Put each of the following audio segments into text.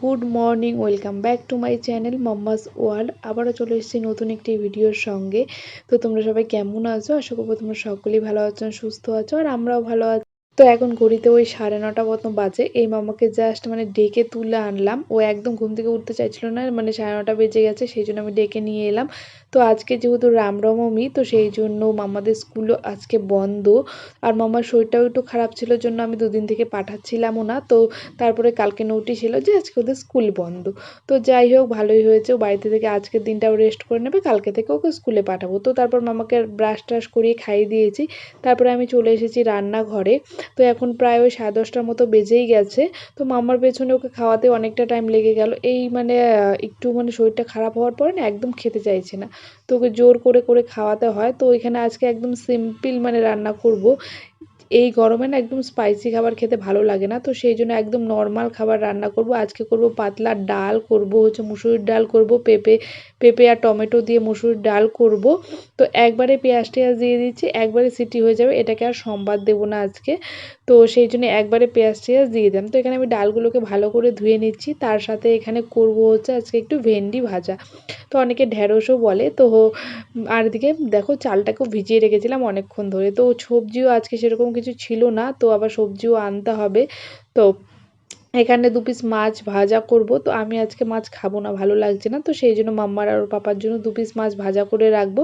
Good morning, welcome back to my channel mamma's world. আবারও চলে এসেছি নতুন একটি ভিডিওর সঙ্গে। তো তোমরা সবাই কেমন আছো? আশা করব তোমরা সকলেই ভালো আছো, সুস্থ আছো, আর আমরাও ভালো আছি। তো এখন ঘড়িতে ওই সাড়ে নটা মতো বাজে। এই মামাকে জাস্ট মানে ডেকে তুলে আনলাম। ও একদম ঘুম থেকে উঠতে চাইছিল না মানে সাড়ে নটা বেজে গেছে, সেই জন্য আমি ডেকে নিয়ে এলাম। তো আজকে যেহেতু রামনবমী তো সেই জন্য মামাদের স্কুলও আজকে বন্ধ। আর মামার শরীরটাও একটু খারাপ ছিল জন্য আমি দুদিন থেকে পাঠাচ্ছিলামও না। তো তারপরে কালকে নোটিশ এলো যে আজকে ওদের স্কুল বন্ধ। তো যাই হোক, ভালোই হয়েছে। ও বাড়িতে থেকে আজকের দিনটাও রেস্ট করে নেবে, কালকে থেকে ওকে স্কুলে পাঠাবো। তো তারপর মামাকে ব্রাশ ট্রাশ করিয়ে খাইয়ে দিয়েছি। তারপরে আমি চলে এসেছি রান্নাঘরে। তো এখন প্রায় ওই সাড়ে দশটার মতো বেজেই গেছে। তো মামার পেছনে ওকে খাওয়াতে অনেকটা টাইম লেগে গেল। এই মানে একটু মানে শরীরটা খারাপ হওয়ার পরে না একদম খেতে চাইছে না। তো ওকে জোর করে করে খাওয়াতে হয়। তো ওইখানে আজকে একদম সিম্পল মানে রান্না করব। এই গরমে না একদম স্পাইসি খাবার খেতে ভালো লাগে না, তো সেই জন্য একদম নর্মাল খাবার রান্না করব। আজকে করব পাতলা ডাল, করব হচ্ছে মুসুরির ডাল, করব পেঁপে পেঁপে আর টমেটো দিয়ে মুসুরির ডাল করব। তো একবারে পেঁয়াজ টেয়াজ দিয়ে দিচ্ছি, একবারে সিটি হয়ে যাবে, এটাকে আর সম্বাদ দেবো না আজকে। তো সেই জন্য একবারে পেঁয়াজ টেয়াজ দিয়ে দিলাম। তো এখানে আমি ডালগুলোকে ভালো করে ধুয়ে নিচ্ছি, তার সাথে এখানে করব হচ্ছে আজকে একটু ভেন্ডি ভাজা। তো অনেকে ঢ্যাঁড়সও বলে, তো আর দিকে দেখো চালটাকেও ভিজিয়ে রেখেছিলাম অনেকক্ষণ ধরে। তো সবজিও আজকে সেরকম কিছু ছিল না তো আবার সবজিও আনতে হবে। তো এখানে দু পিস মাছ ভাজা করব। তো আমি আজকে মাছ খাব না, ভালো লাগছে না। তো সেই জন্য মাম্মার আর পাপার জন্য দু পিস মাছ ভাজা করে রাখব।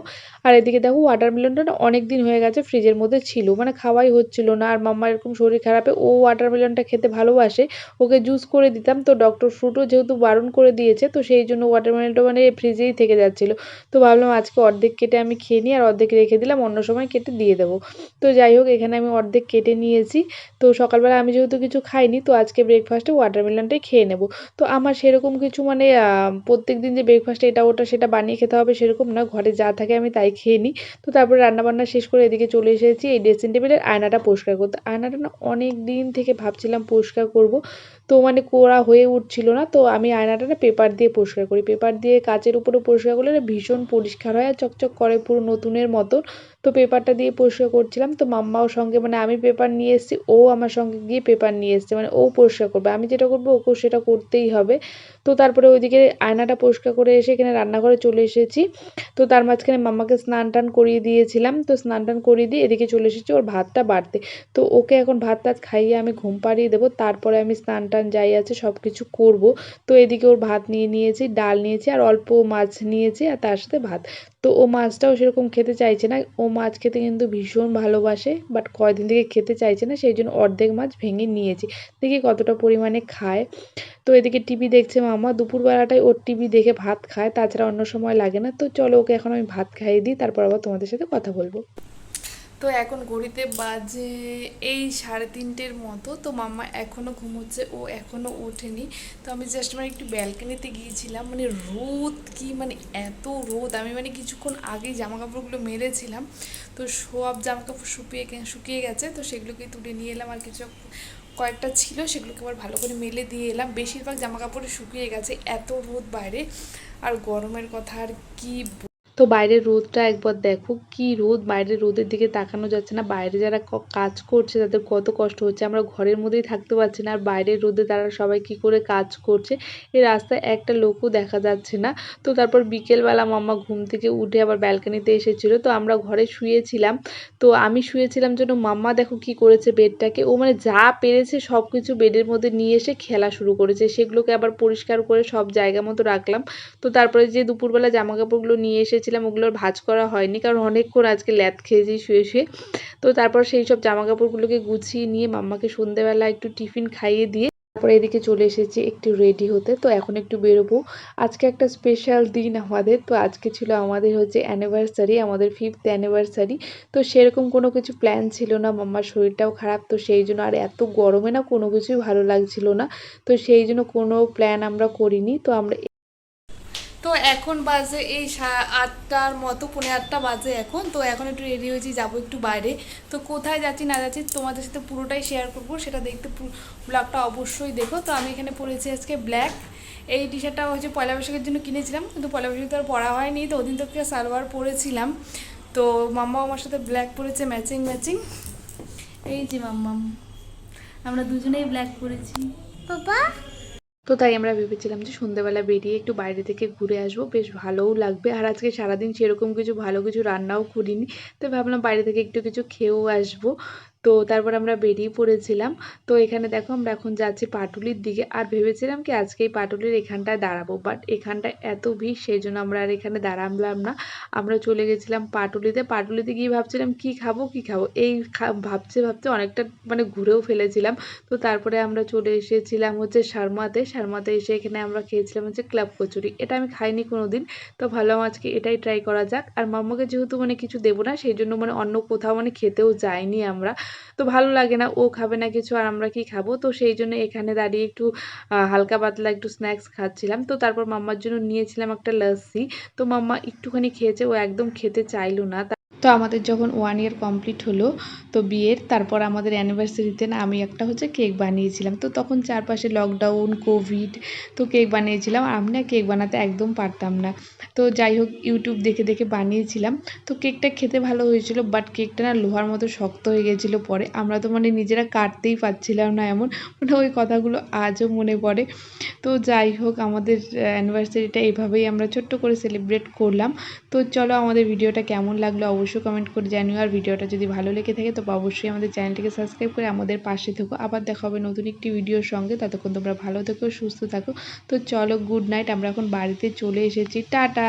আর এদিকে দেখো ওয়াটারমেলনটা অনেক দিন হয়ে গেছে ফ্রিজের মধ্যে ছিল মানে খাওয়াই হচ্ছিল না। আর মাম্মার এরকম শরীর খারাপে, ও ওয়াটারমেলনটা খেতে ভালোবাসে, ওকে জুস করে দিতাম। তো ডক্টর ফ্রুটও যেহেতু বারণ করে দিয়েছে, তো সেই জন্য ওয়াটারমেলনটা মানে ফ্রিজেই থেকে যাচ্ছিল। তো ভাবলাম আজকে অর্ধেক কেটে আমি খেয়ে নিই, আর অর্ধেক রেখে দিলাম, অন্য সময় কেটে দিয়ে দেবো। তো যাই হোক, এখানে আমি অর্ধেক কেটে নিয়েছি। তো সকালবেলা আমি যেহেতু কিছু খাইনি, তো আজকে ব্রেকফাস্টে ওয়াটারমেলনটাই খেয়ে নেব। তো আমার সেরকম কিছু মানে প্রত্যেক দিন যে ব্রেকফাস্টে এটা ওটা সেটা বানিয়ে খেতে হবে সেরকম না। ঘরে যা থাকে আমি তাই খেয়ে নিই। তো তারপরে রান্নাবান্না শেষ করে এদিকে চলে এসেছি। এই ড্রেসিং টেবিলের আয়নাটা পরিষ্কার করতে। আয়নাটা না অনেক দিন থেকে ভাবছিলাম পরিষ্কার করব। তো মানে কোড়া হয়ে উঠছিল না। তো আমি আয়নাটা না পেপার দিয়ে পরিষ্কার করি। পেপার দিয়ে কাচের উপরে পরিষ্কার করলে ভীষণ পরিষ্কার হয় আর চকচক করে পুরো নতুনের মতন। তো পেপারটা দিয়ে পরিষ্কার করছিলাম। তো মাম্মাও সঙ্গে মানে আমি পেপার নিয়ে এসেছি, ও আমার সঙ্গে গিয়ে পেপার নিয়ে এসছে মানে ও পরিষ্কার করবে। আমি যেটা করব, ওকেও সেটা করতেই হবে। তো তারপরে ওইদিকে আয়নাটা পরিষ্কার করে এসে এখানে রান্নাঘরে চলে এসেছি। তো তার মাঝখানে মাম্মাকে স্নান টান করিয়ে দিয়েছিলাম। তো স্নান টান করিয়ে দিয়ে এদিকে চলে এসেছি ওর ভাতটা বাড়তে। তো ওকে এখন ভাত টাত খাইয়ে আমি ঘুম পাড়িয়ে দেবো। তারপরে আমি স্নান টান যাই আছে সব কিছু করব। তো এদিকে ওর ভাত নিয়ে নিয়েছি, ডাল নিয়েছি আর অল্প মাছ নিয়েছি আর তার সাথে ভাত। তো ও মাছটাও সেরকম খেতে চাইছে না। ও মাছ খেতে কিন্তু ভীষণ ভালোবাসে বাট কয়দিন থেকে খেতে চাইছে না, সেই জন্য অর্ধেক মাছ ভেঙে নিয়েছি। দেখি কতটা পরিমাণে খায়। তো এদিকে টিভি দেখছে মামা দুপুরবেলাটায় ওর টিভি দেখে ভাত খায়, তাছাড়া অন্য সময় লাগে না। তো চলো ওকে এখন আমি ভাত খাইয়ে দিই, তারপর আবার তোমাদের সাথে কথা বলব। তো এখন ঘড়িতে বাজে এই সাড়ে তিনটের মতো, তো মাম্মা এখনও ঘুমোচ্ছে, ও এখনও ওঠেনি। তো আমি জাস্ট মানে একটু ব্যালকনিতে গিয়েছিলাম মানে রোদ কি মানে এত রোদ। আমি মানে কিছুক্ষণ আগেই জামা কাপড়গুলো মেরেছিলাম, তো সব জামা কাপড় শুকিয়ে শুকিয়ে গেছে, তো সেগুলোকে তুলে নিয়ে এলাম। আর কিছু কয়েকটা ছিল, সেগুলোকে আবার ভালো করে মেলে দিয়ে এলাম। বেশিরভাগ জামা কাপড় শুকিয়ে গেছে, এত রোদ বাইরে। আর গরমের কথা আর কি তো বাইরের রোদটা একবার দেখো, কি রোদ! বাইরের রোদের দিকে তাকানো যাচ্ছে না। বাইরে যারা কাজ করছে তাদের কত কষ্ট হচ্ছে। আমরা ঘরের মধ্যেই থাকতে পারছি না। আর বাইরের রোদে তারা সবাই কি করে কাজ করছে? এই রাস্তায় একটা লোকও দেখা যাচ্ছে না। তো তারপর বিকেলবেলা মাম্মা ঘুম থেকে উঠে আবার ব্যালকনিতে এসেছিল। তো আমরা ঘরে শুয়েছিলাম। তো আমি শুয়েছিলাম জন্য মাম্মা দেখো কি করেছে বেডটাকে। ও মানে যা পেরেছে সব কিছু বেডের মধ্যে নিয়ে এসে খেলা শুরু করেছে। সেগুলোকে আবার পরিষ্কার করে সব জায়গা মতো রাখলাম। তো তারপরে যে দুপুরবেলা জামা কাপড়গুলো নিয়ে এসেছিলাম ওগুলোর ভাঁজ করা হয়নি, কারণ অনেকক্ষণ আজকে ল্যাদ খেয়েছি, শুয়ে শুয়ে। তো তারপর সেই সব জামা কাপড়গুলোকে গুছিয়ে নিয়ে মাম্মাকে সন্ধেবেলা একটু টিফিন খাইয়ে দিয়ে তারপরে এদিকে চলে এসেছি একটু রেডি হতে। তো এখন একটু বেরোবো। আজকে একটা স্পেশাল দিন আমাদের। তো আজকে ছিল আমাদের হচ্ছে অ্যানিভার্সারি আমাদের ফিফথ অ্যানিভার্সারি তো সেরকম কোনো কিছু প্ল্যান ছিল না। মাম্মার শরীরটাও খারাপ, তো সেই জন্য আর এত গরমে না কোনো কিছুই ভালো লাগছিল না। তো সেই জন্য কোনো প্ল্যান আমরা করিনি। তো আমরা এখন বাজে এই আটটার মতো পনেরো আটটা বাজে এখন। তো এখন একটু রেডি হয়েছি, যাব একটু বাইরে। তো কোথায় যাচ্ছি, না যাচ্ছি, তোমাদের সাথে পুরোটাই শেয়ার করব। সেটা দেখতে ব্লগটা অবশ্যই দেখো। তো আমি এখানে পরেছি আজকে ব্ল্যাক এই টি শার্টটা হচ্ছে পয়লা বৈশাখের জন্য কিনেছিলাম, কিন্তু পয়লা বৈশাখ তো আর পরা হয়নি। তো ওদিন তো সালোয়ার পরেছিলাম। তো মাম্মা আমার সাথে ব্ল্যাক পরেছে ম্যাচিং ম্যাচিং এই যে মাম্মাম, আমরা দুজনেই ব্ল্যাক পরেছি। বাবা! তো তাই আমরা ভেবেছিলাম যে সন্ধ্যেবেলা বেরিয়ে একটু বাইরে থেকে ঘুরে আসব। বেশ ভালোও লাগবে। আর আজকে সারাদিন সেরকম কিছু ভালো কিছু রান্নাও করিনি। তো ভাবলাম বাইরে থেকে একটু কিছু খেয়েও আসব। তো তারপর আমরা বেরিয়ে পড়েছিলাম। তো এখানে দেখো আমরা এখন যাচ্ছি পাটুলির দিকে। আর ভেবেছিলাম কি আজকে এই পাটুলির এখানটায় দাঁড়াবো বাট এখানটায় এত ভিড়, সেই জন্য আমরা আর এখানে দাঁড়ালাম না। আমরা চলে গেছিলাম পাটুলিতে। পাটুলিতে গিয়ে ভাবছিলাম, কি খাব কি খাব? এই ভাবছে ভাবতে অনেকটা মানে ঘুরেও ফেলেছিলাম। তো তারপরে আমরা চলে এসেছিলাম হচ্ছে শার্মাতে শার্মাতে এসে এখানে আমরা খেয়েছিলাম হচ্ছে ক্লাব কচুরি। এটা আমি খাইনি কোনো দিন তো ভাবলাম আজকে এটাই ট্রাই করা যাক। আর মাম্মাকে যেহেতু মানে কিছু দেবো না, সেই জন্য মানে অন্য কোথাও মানে খেতেও যাইনি আমরা। তো ভালো লাগে না, ও খাবে না কিছু আর আমরা কি খাব? তো সেই জন্য এখানে দাঁড়িয়ে একটু হালকা পাতলা একটু স্ন্যাক্স খাচ্ছিলাম। তো তারপর মাম্মার জন্য নিয়েছিলাম একটা লস্যি তো মাম্মা একটুখানি খেয়েছে, ও একদম খেতে চাইলো না। তা- আমাদের যখন ওয়ান ইয়ার কমপ্লিট হলো, তো বিয়ের, তারপর আমাদের অ্যানিভার্সারিতে না আমি একটা হচ্ছে কেক বানিয়েছিলাম। তো তখন চারপাশে লকডাউন কোভিড তো কেক বানিয়েছিলাম আমি না কেক বানাতে একদম পারতাম না। তো যাই হোক ইউটিউব দেখে দেখে বানিয়েছিলাম। তো কেকটা খেতে ভালো হয়েছিল বাট কেকটা না লোহার মতো শক্ত হয়ে গেছিল পরে। আমরা তো মানে নিজেরা কাটতেই পারছিলাম না এমন মানে ওই কথাগুলো আজও মনে পড়ে। তো যাই হোক, আমাদের অ্যানিভার্সারিটা এইভাবেই আমরা ছোট্ট করে সেলিব্রেট করলাম। তো চলো আমাদের ভিডিওটা কেমন লাগল অবশ্যই কমেন্ট করে জানিও। আর ভিডিওটা যদি ভালো লেগে থাকে, তো অবশ্যই আমাদের চ্যানেলটিকে সাবস্ক্রাইব করে আমাদের পাশে থেকো। আবার দেখা হবে নতুন একটি ভিডিওর সঙ্গে। ততক্ষণ তোমরা ভালো থেকো, সুস্থ থাকো। তো চলো গুড নাইট আমরা এখন বাড়িতে চলে এসেছি। টাটা!